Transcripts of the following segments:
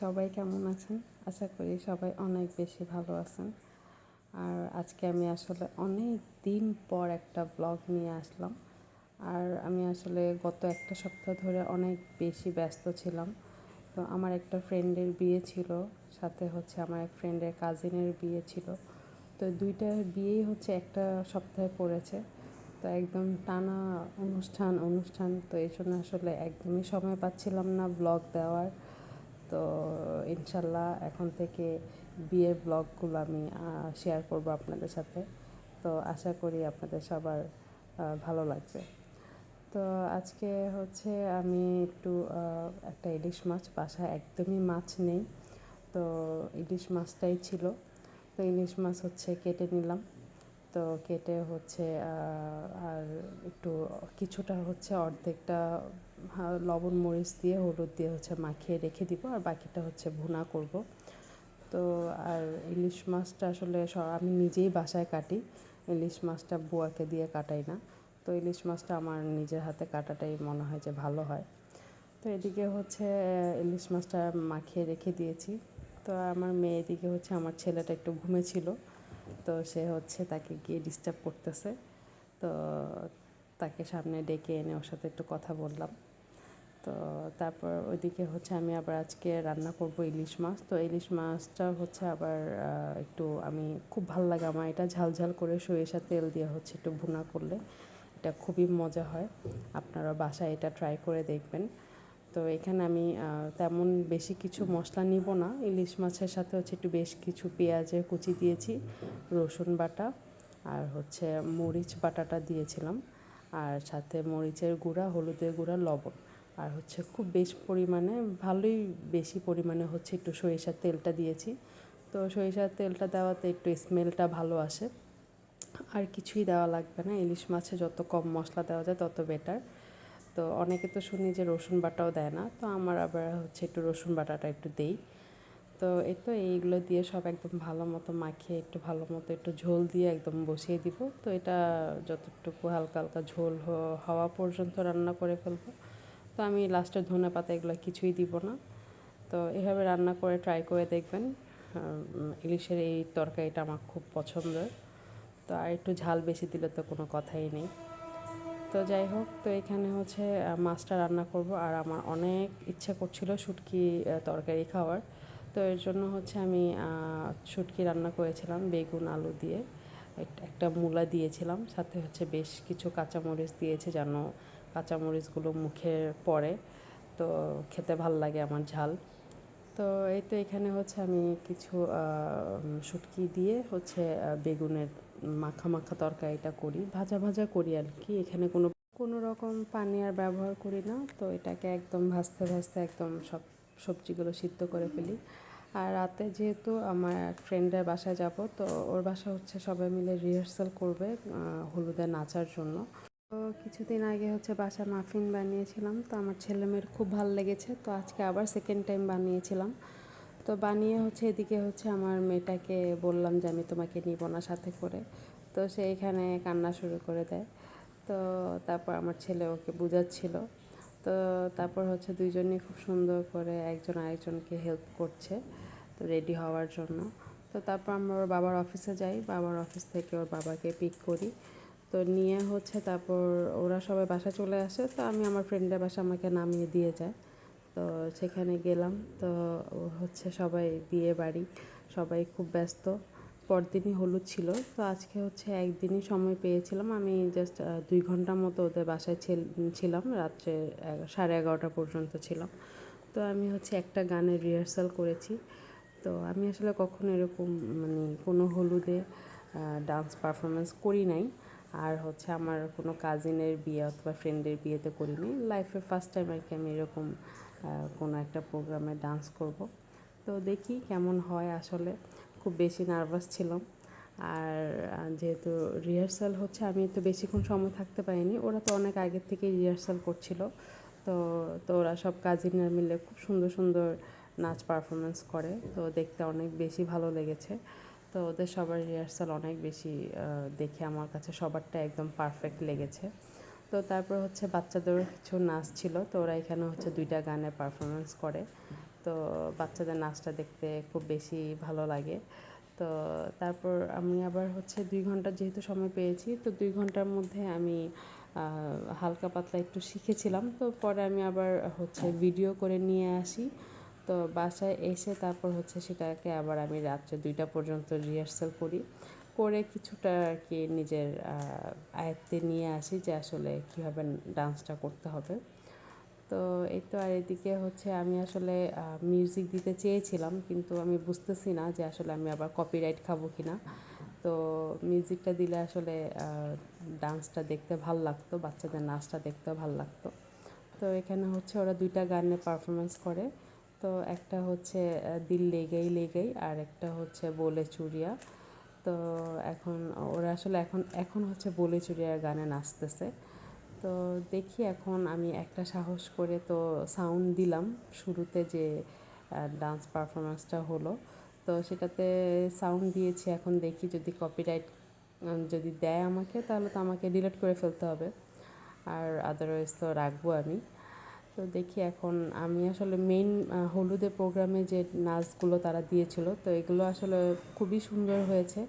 সবাই কেমন আছেন? আশা করি সবাই অনেক বেশি ভালো আছেন। আর আজকে আমি আসলে অনেক দিন পর একটা ব্লগ নিয়ে আসলাম। আর আমি আসলে গত একটা সপ্তাহ ধরে অনেক বেশি ব্যস্ত ছিলাম। তো আমার একটা ফ্রেন্ডের বিয়ে ছিল, সাথে হচ্ছে আমার এক ফ্রেন্ডের কাজিনের বিয়ে ছিল। তো দুইটা বিয়েই হচ্ছে একটা সপ্তাহে পড়েছে। তো একদম টানা অনুষ্ঠান অনুষ্ঠান, তো এই জন্য আসলে একদমই সময় পাচ্ছিলাম না ব্লগ দেওয়ার। তো ইনশাল্লাহ এখন থেকে বিয়ের ব্লগগুলো আমি শেয়ার করব আপনাদের সাথে। তো আশা করি আপনাদের সবার ভালো লাগবে। তো আজকে হচ্ছে আমি একটু একটা ইলিশ মাছ, বাসায় একদমই মাছ নেই। তো ইলিশ মাছটাই ছিল। তো ইলিশ মাছ হচ্ছে কেটে নিলাম। তো কেটে হচ্ছে আর একটু কিছুটা হচ্ছে অর্ধেকটা লবণ, মরিচ দিয়ে, হলুদ দিয়ে হচ্ছে মাখিয়ে রেখে দিব আর বাকিটা হচ্ছে ভুনা করব। তো আর ইলিশ মাছটা আসলে আমি নিজেই বাসায় কাটি, ইলিশ মাছটা বুয়াকে দিয়ে কাটাই না। তো ইলিশ মাছটা আমার নিজের হাতে কাটাটাই মনে হয় যে ভালো হয়। তো এদিকে হচ্ছে ইলিশ মাছটা মাখিয়ে রেখে দিয়েছি। তো আমার মেয়ে এদিকে হচ্ছে, আমার ছেলেটা একটু ঘুমেছিল তো সে হচ্ছে তাকে গিয়ে ডিস্টার্ব করতেছে। তো তাকে সামনে ডেকে এনে ওর সাথে একটু কথা বললাম। তো তারপর ওইদিকে হচ্ছে আমি আবার আজকে রান্না করব ইলিশ মাছ। তো ইলিশ মাছটা হচ্ছে আবার একটু আমি খুব ভালো লাগে আমার। এটা ঝাল ঝাল করে সরিষা তেল দিয়ে হচ্ছে একটু ভুনা করলে এটা খুবই মজা হয়। আপনারা বাসায় এটা ট্রাই করে দেখবেন। তো এখানে আমি তেমন বেশি কিছু মশলা নিব না। ইলিশ মাছের সাথে হচ্ছে একটু বেশ কিছু পেঁয়াজের কুচি দিয়েছি, রসুন বাটা আর হচ্ছে মরিচ বাটাটা দিয়েছিলাম। আর সাথে মরিচের গুঁড়া, হলুদের গুঁড়া, লবণ। আর হচ্ছে খুব বেশ পরিমাণে, ভালোই বেশি পরিমাণে হচ্ছে একটু সরিষার তেলটা দিয়েছি। তো সরিষার তেলটা দেওয়াতে একটু স্মেলটা ভালো আসে। আর কিছুই দেওয়া লাগবে না, ইলিশ মাছে যত কম মশলা দেওয়া যায় তত বেটার তো অনেকে তো শুনি যে রসুন বাটাও দেয় না, তো আমার আবার হচ্ছে একটু রসুন বাটাটা একটু দেই। তো এই তো এইগুলো দিয়ে সব একদম ভালো মতো মাখিয়ে, একটু ভালো মতো একটু ঝোল দিয়ে একদম বসিয়ে দিব। তো এটা যতটুকু হালকা হালকা ঝোল হওয়া পর্যন্ত রান্না করে ফেলব। তো আমি লাস্টে ধনে পাতা এগুলো কিছুই দিব না। তো এভাবে রান্না করে ট্রাই করে দেখবেন। ইলিশের এই তরকারিটা আমার খুব পছন্দের। তো আর একটু ঝাল বেশি দিলে তো কোনো কথাই নেই। তো যাই হোক, তো এখানে হচ্ছে মাছটা রান্না করব। আর আমার অনেক ইচ্ছা করছিল শুটকি তরকারি খাওয়ার। তো এর জন্য হচ্ছে আমি শুটকি রান্না করেছিলাম বেগুন, আলু দিয়ে। একটা মূলা দিয়েছিলাম। সাথে হচ্ছে বেশ কিছু কাঁচামরিচ দিয়েছে যেন কাঁচামরিচগুলো মুখে পড়ে, তো খেতে ভালো লাগে আমার ঝাল। তো এই তো এখানে হচ্ছে আমি কিছু শুটকি দিয়ে হচ্ছে বেগুনের মাখা মাখা তরকারিটা করি, ভাজা ভাজা করি আর কি। এখানে কোনো কোনো রকম পানি আর ব্যবহার করি না, তো এটাকে একদম ভাজতে ভাজতে একদম সব সবজিগুলো সিদ্ধ করে ফেলি। আর রাতে যেহেতু আমার ফ্রেন্ডের বাসায় যাব, তো ওর বাসা হচ্ছে সবাই মিলে রিহার্সাল করবে হলুদে নাচার জন্য। তো কিছুদিন আগে হচ্ছে বাসা মাফিন বানিয়েছিলাম, তো আমার ছেলে মেয়ের খুব ভালো লেগেছে, তো আজকে আবার সেকেন্ড টাইম বানিয়েছিলাম। তো বানিয়ে হচ্ছে এদিকে হচ্ছে আমার মেয়েটাকে বললাম যে আমি তোমাকে নিব না সাথে করে, তো সে এখানে কান্না শুরু করে দেয়। তো তারপর আমার ছেলে ওকে বুঝাচ্ছিল, তো তারপর হচ্ছে দুইজনই খুব সুন্দর করে একজন আরেকজনকে হেল্প করছে, তো রেডি হওয়ার জন্য। তো তারপর আমরা ওর বাবার অফিসে যাই, বাবার অফিস থেকে ওর বাবাকে পিক করি। তো নিয়ে হচ্ছে তারপর ওরা সবাই বাসা চলে আসে। তো আমি আমার ফ্রেন্ডের বাসা আমাকে নামিয়ে দিয়ে যায়। তো সেখানে গেলাম। তো হচ্ছে সবাই বিয়ে বাড়ি, সবাই খুব ব্যস্ত। পরদিনই হলুদ ছিল। তো আজকে হচ্ছে একদিনই সময় পেয়েছিলাম। আমি জাস্ট দুই ঘণ্টার মতো ওদের বাসায় ছিলাম। রাত্রে সাড়ে এগারোটা পর্যন্ত ছিলাম। তো আমি হচ্ছে একটা গানের রিহার্সাল করেছি। তো আমি আসলে কখনো এরকম মানে কোনো হলুদে ডান্স পারফরমেন্স করি নাই। আর হচ্ছে আমার কোনো কাজিনের বিয়ে অথবা ফ্রেন্ডের বিয়েতে করিনি। লাইফে ফার্স্ট টাইম আর কি আমি এরকম কোনো একটা প্রোগ্রামে ডান্স করব। তো দেখি কেমন হয় আসলে। খুব বেশি নার্ভাস ছিলাম। আর যেহেতু রিহার্সাল হচ্ছে, আমি তো বেশিক্ষণ সময় থাকতে পারিনি। ওরা তো অনেক আগের থেকেই রিহার্সাল করছিল। তো তো ওরা সব কাজিনরা মিলে খুব সুন্দর সুন্দর নাচ পারফরমেন্স করে। তো দেখতে অনেক বেশি ভালো লেগেছে। তো ওদের সবার রিহার্সাল অনেক বেশি দেখে আমার কাছে সবারটা একদম পারফেক্ট লেগেছে। তো তারপর হচ্ছে বাচ্চাদেরও কিছু নাচ ছিল, তো ওরা এখানে হচ্ছে দুইটা গানে পারফরমেন্স করে। তো বাচ্চাদের নাচটা দেখতে খুব বেশি ভালো লাগে। তো তারপর আমি আবার হচ্ছে দুই ঘণ্টা যেহেতু সময় পেয়েছি, তো দুই ঘণ্টার মধ্যে আমি হালকা পাতলা একটু শিখেছিলাম। তো পরে আমি আবার হচ্ছে ভিডিও করে নিয়ে আসি। তো বাসায় এসে তারপর হচ্ছে সেটাকে আবার আমি রাত্রে দুইটা পর্যন্ত রিহার্সাল করি। করে কিছুটা আর কি নিজের আয়ত্তে নিয়ে আসি যে আসলে কীভাবে ডান্সটা করতে হবে। তো এই তো আর এদিকে হচ্ছে আমি আসলে মিউজিক দিতে চেয়েছিলাম কিন্তু আমি বুঝতেছি না যে আসলে আমি আবার কপিরাইট খাব কি না তো মিউজিকটা দিলে আসলে ডান্সটা দেখতে ভালো লাগতো, বাচ্চাদের নাচটা দেখতেও ভালো লাগতো। তো এখানে হচ্ছে ওরা দুইটা গানে পারফরমেন্স করে। তো একটা হচ্ছে দিল লেগেই লেগেই আর একটা হচ্ছে বলে চুরিয়া। তো এখন ওরা আসলে এখন এখন হচ্ছে বলে চুরিয়ার গানে নাচতেছে। তো দেখি এখন আমি একটা সাহস করে তো সাউন্ড দিলাম শুরুতে যে ডান্স পারফরমেন্সটা হলো। তো সেটাতে সাউন্ড দিয়েছি, এখন দেখি যদি কপিরাইট যদি দেয় আমাকে তাহলে তো আমাকে ডিলিট করে ফেলতে হবে। আর আদারওয়াইজ তো রাখব আমি। তো দেখি এখন আমি আসলে মেইন হলুদের প্রোগ্রামে যে নাচগুলো তারা দিয়েছিল, তো এগুলো আসলে খুবই সুন্দর হয়েছে।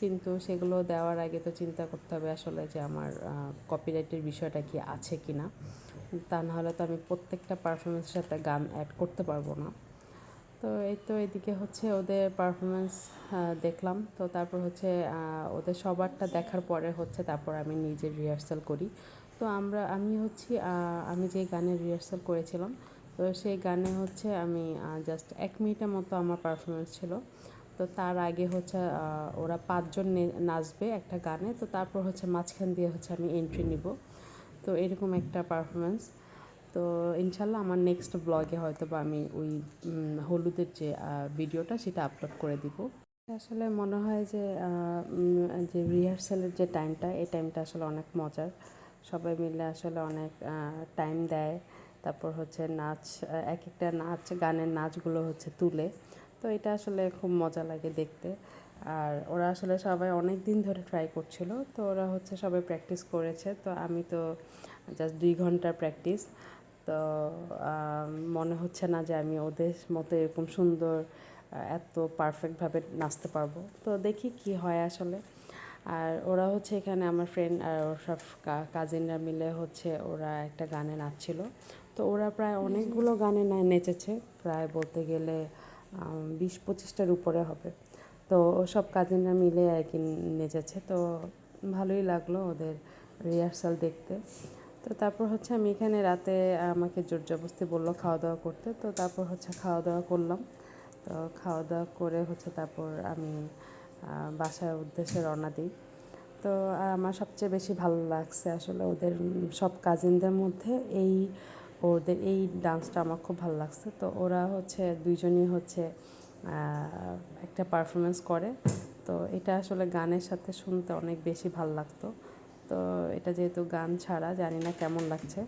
কিন্তু সেগুলো দেওয়ার আগে তো চিন্তা করতে হবে আসলে যে আমার কপিরাইটের বিষয়টা কি আছে কি না তা নাহলে তো আমি প্রত্যেকটা পারফরমেন্সের সাথে গান অ্যাড করতে পারব না। তো এই তো এদিকে হচ্ছে ওদের পারফরমেন্স দেখলাম। তো তারপর হচ্ছে ওদের সবারটা দেখার পরে হচ্ছে তারপর আমি নিজে রিহার্সাল করি। তো আমরা, আমি হচ্ছি আমি যে গানের রিহার্সাল করেছিলাম, তো সেই গানে হচ্ছে আমি জাস্ট এক মিনিটের মতো আমার পারফরমেন্স ছিল। তো তার আগে হচ্ছে ওরা পাঁচজন নাচবে একটা গানে, তো তারপর হচ্ছে মাঝখান দিয়ে হচ্ছে আমি এন্ট্রি নিব। তো এরকম একটা পারফরমেন্স তো ইনশাল্লাহ আমার নেক্সট ব্লগে হয়তো বা আমি ওই হলুদের যে ভিডিওটা সেটা আপলোড করে দিব। আসলে মনে হয় যে যে রিহার্সালের যে টাইমটা এই টাইমটা আসলে অনেক মজার। সবাই মিলে আসলে অনেক টাইম দেয়। তারপর হচ্ছে নাচ এক একটা নাচ, গানের নাচগুলো হচ্ছে তুলে। তো এটা আসলে খুব মজা লাগে দেখতে। আর ওরা আসলে সবাই অনেক দিন ধরে ট্রাই করছিল। তো ওরা হচ্ছে সবাই প্র্যাকটিস করেছে। তো আমি তো জাস্ট দুই ঘণ্টার প্র্যাকটিস তো মনে হচ্ছে না যে আমি ওদের মতো এরকম সুন্দর এত পারফেক্টভাবে নাচতে পারব। তো দেখি কি হয় আসলে। আর ওরা হচ্ছে এখানে আমার ফ্রেন্ড আর ওর সব কাজিনরা মিলে হচ্ছে ওরা একটা গানে নাচছিল। তো ওরা প্রায় অনেকগুলো গানে নেচেছে প্রায় বলতে গেলে বিশ পঁচিশটার উপরে হবে। তো সব কাজিনরা মিলে আর কি নেচেছে। তো ভালোই লাগল ওদের রিহার্সাল দেখতে। তো তারপর হচ্ছে আমি এখানে রাতে আমাকে জোর জবস্তি বলল খাওয়া দাওয়া করতে। তো তারপর হচ্ছে খাওয়া দাওয়া করলাম। তো খাওয়া দাওয়া করে হচ্ছে তারপর আমি বাসার উদ্দেশ্যে রওনা দিই। তো আমার সবচেয়ে বেশি ভালো লাগছে আসলে ওদের সব কাজিনদের মধ্যে এই ওদের এই ডান্সটা আমার খুব ভালো লাগছে। তো ওরা হচ্ছে দুইজনই হচ্ছে একটা পারফরমেন্স করে। তো এটা আসলে গানের সাথে শুনতে অনেক বেশি ভালো লাগতো। তো এটা যেহেতু গান ছাড়া জানি না কেমন লাগছে।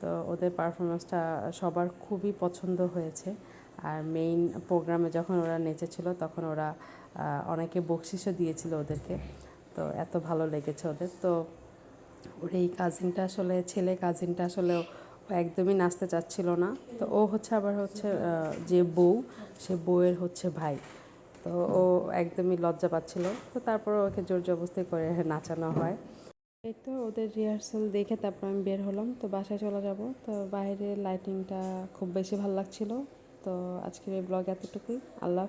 তো ওদের পারফরমেন্সটা সবার খুবই পছন্দ হয়েছে। আর মেইন প্রোগ্রামে যখন ওরা নেচেছিল, তখন ওরা অনেকে বকশিসও দিয়েছিল ওদেরকে। তো এত ভালো লেগেছে ওদের। তো ওর এই কাজিনটা আসলে, ছেলে কাজিনটা আসলে একদমই নাচতে চাচ্ছিল না। তো ও হচ্ছে আবার হচ্ছে যে বউ, সে বউয়ের হচ্ছে ভাই। তো ও একদমই লজ্জা পাচ্ছিল। তো তারপর ওকে জোর জবস্তি করে নাচানো হয়। এই তো ওদের রিহার্সাল দেখে তারপর আমি বের হলাম। তো বাসায় চলে যাব। তো বাইরে লাইটিংটা খুব বেশি ভালো লাগছিল। তো আজকের এই ব্লগ এতটুকুই। আল্লাহ